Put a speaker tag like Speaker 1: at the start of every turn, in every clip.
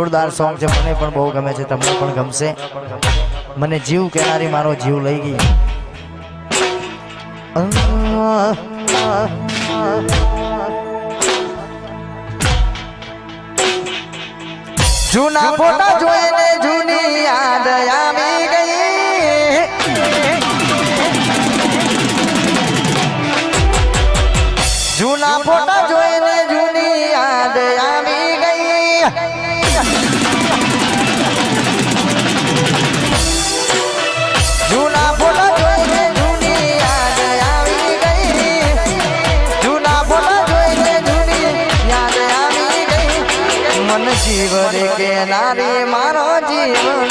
Speaker 1: જોરદાર સોંગ છે. મને પણ બહુ ગમે છે. તમને પણ ગમશે. મને જીવ કહેનારી મારો જીવ લઈ ગઈ. જૂના ફોટા જોઈને જૂની યાદ આવી. રે કે નારી મારો જીવ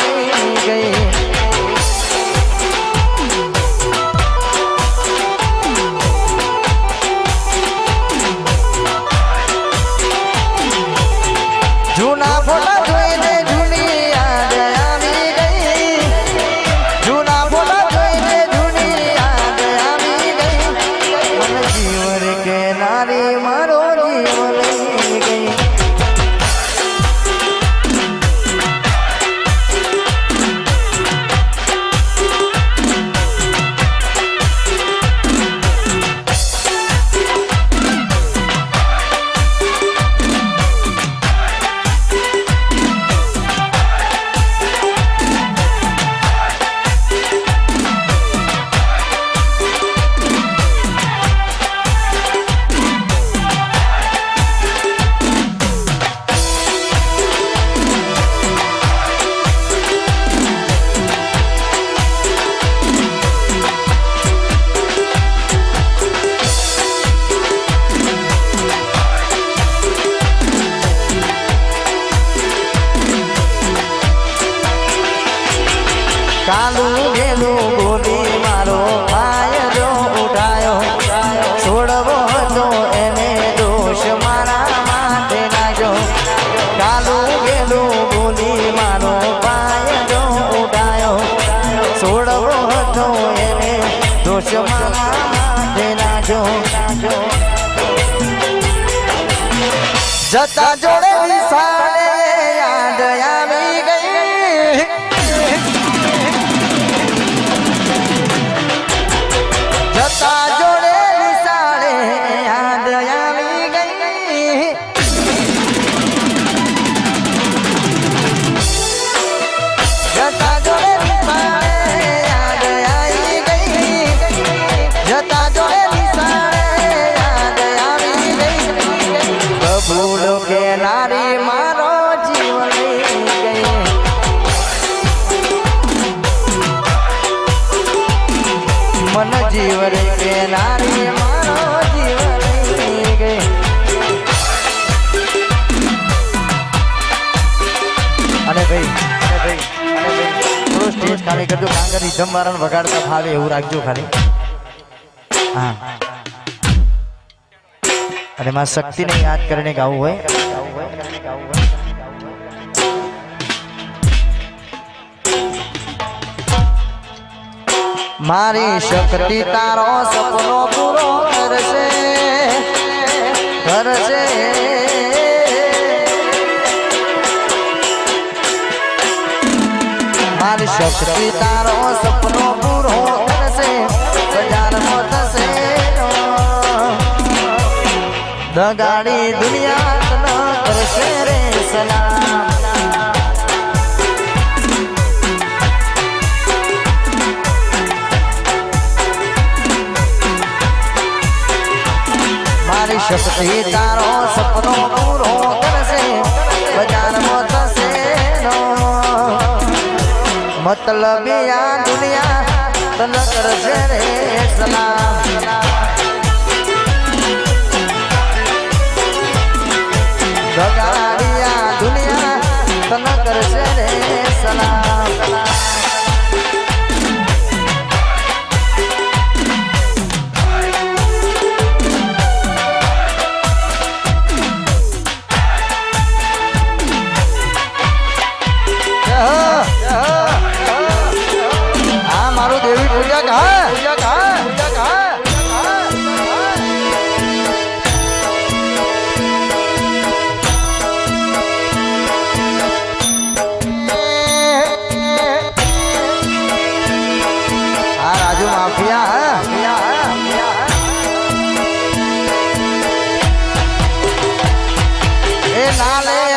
Speaker 1: કાલું ગેલું બોલી મારો ફાયદો ઉઠાયો. છોડવો હતો એને દોષ મારા માટે નાખ્યો. કાલું ગેલું બોલી મારો ફાયદો ઉઠાયો. છોડવો હતો એને દોષ મારા માટે નાખ્યો. જતા જોડે વિસારે યાદ આવી ગઈ. સ્ટેજ કારણ કે કાંગરી જમવારણ વગાડતા ફાવે એવું રાખજો ખાલી. હા. અને માં શક્તિને યાદ કરીને ગાવું હોય. મારી શક્તિ તારો સપનો પૂરો કરશે કરશે. મારી શક્તિ તારો સપનો પૂરો કરશે બજારમાં થશે દગાડી દુનિયા કરશે રે સલામ. મારી શક્તિ તારો મતલબ આ દુનિયા તન કરશે રે સલામ એ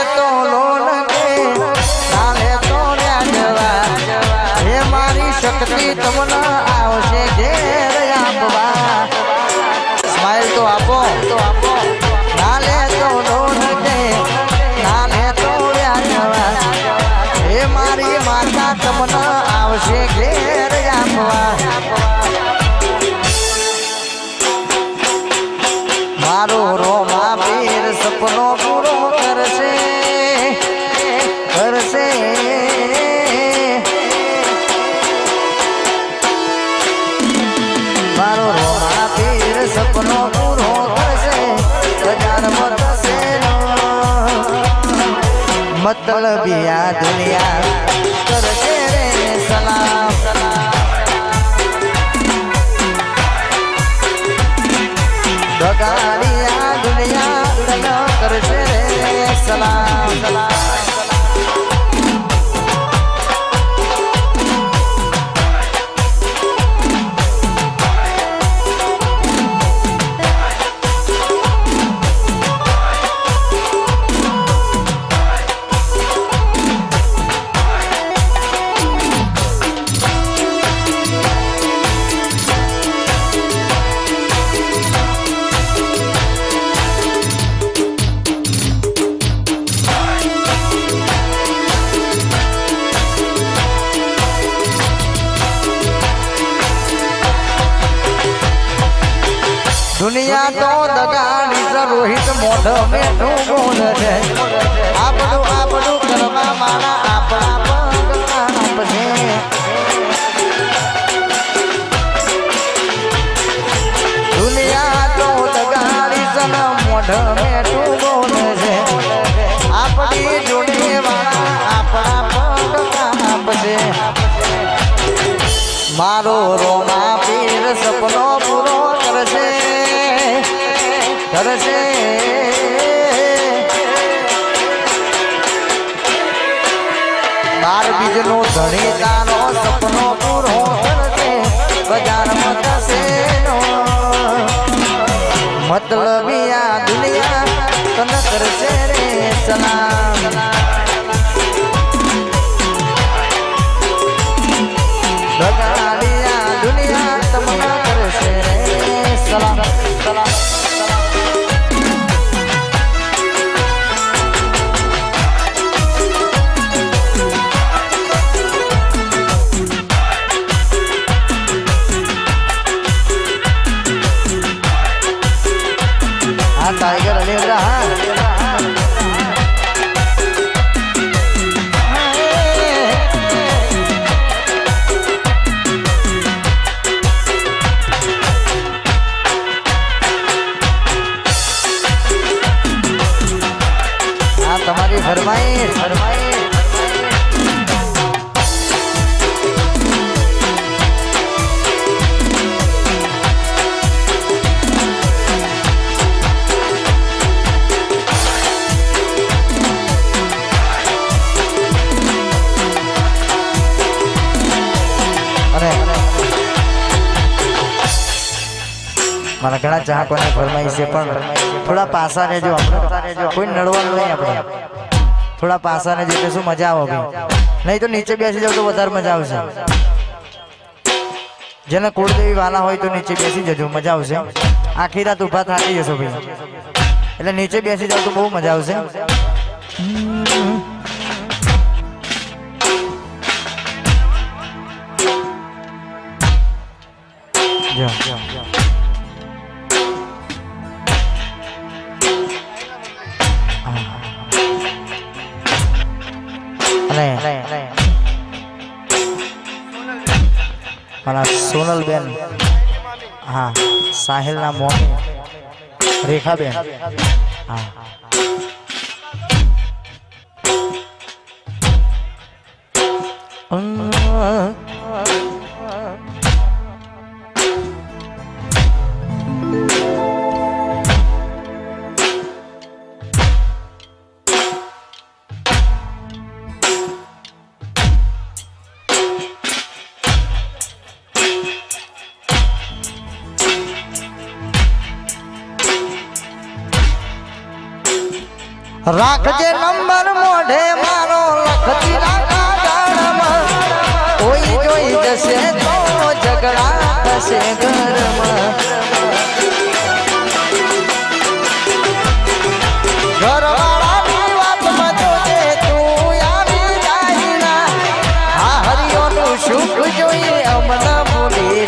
Speaker 1: મતલબી આ દુનિયા બાર બીજનો ધણી નો સપનો પૂરો મારા ઘણા ચાહકોને ફરમાઈ છે, પણ થોડા પાસા રહેજો. આપણે કોઈ નડવાનું નહીં આપણે. થોડા પાસા ને એટલે શું મજા આવે નહીં તો નીચે બેસી જાવ તો વધારે મજા આવશે. જેને કુળદેવી વાલા હોય તો નીચે બેસી જજો, મજા આવશે. આખી રાત ઊભા થાકી જશો ભાઈ. એટલે નીચે બેસી જાવ તો બહુ મજા આવશે. સાહિલના મોમી રેખાબેન. હા. રાખજે નંબર મોઢે મારો લખતી રાખા ગાળમાં કોઈ જોઈ જશે તો ઝઘડા થશે ઘરમાં. આ હરિયોનું સુખ જોઈએ અમને ભૂલી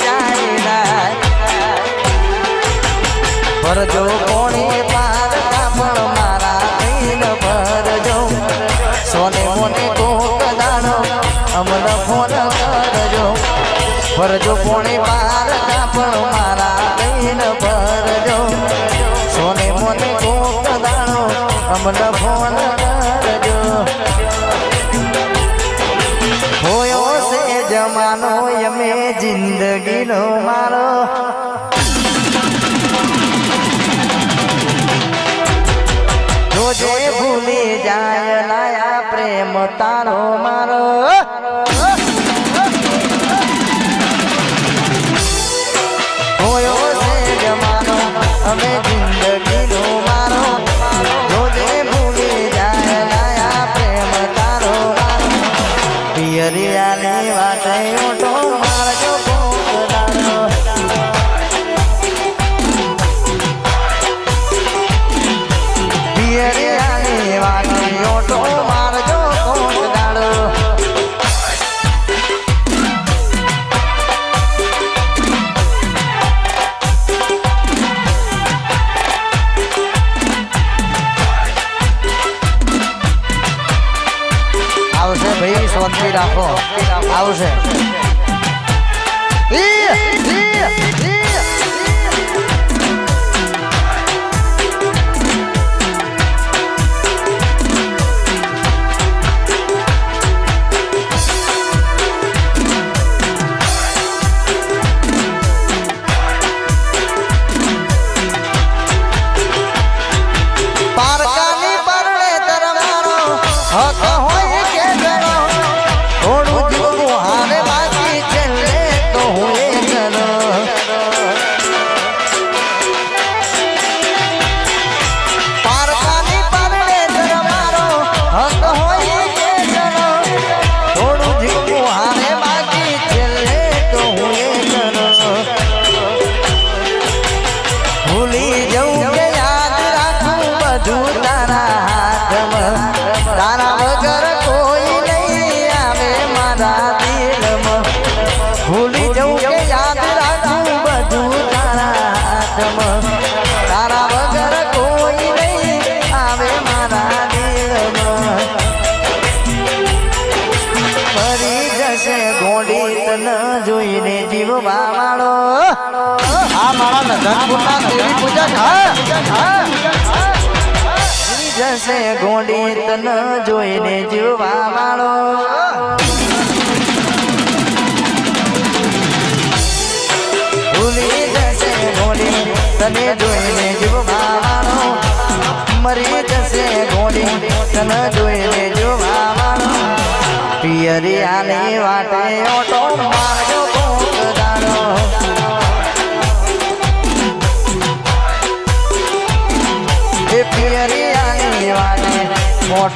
Speaker 1: ભરજો કોણી ભરજો પોણી પાર પણ મારા લઈને ભરજો સોને મોને કોક દાણો, અમને ફોન કરજો. હોયો છે જમાનો અમે જિંદગીનો મારો. જોજે ભૂલી જાય લાયા પ્રેમ તારો પિયરિયાની વાટે ઓટો મારજો. ભાઈ શાંતિ રાખો આવશે પારકાની પરણે તરવારો હક ભૂલી જવું મારા જશે ગોડી તન જોઈને જીવવા વાળો. ભૂલી જશે ગોડી તને જોઈને જીવવા વાળો. મરી જશે ગોડી તન જોઈને જીવવા વાળો. પિયરિયાની વાટે ઓટો મારજો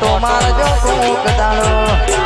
Speaker 1: મોટો મારજો કોક દાડો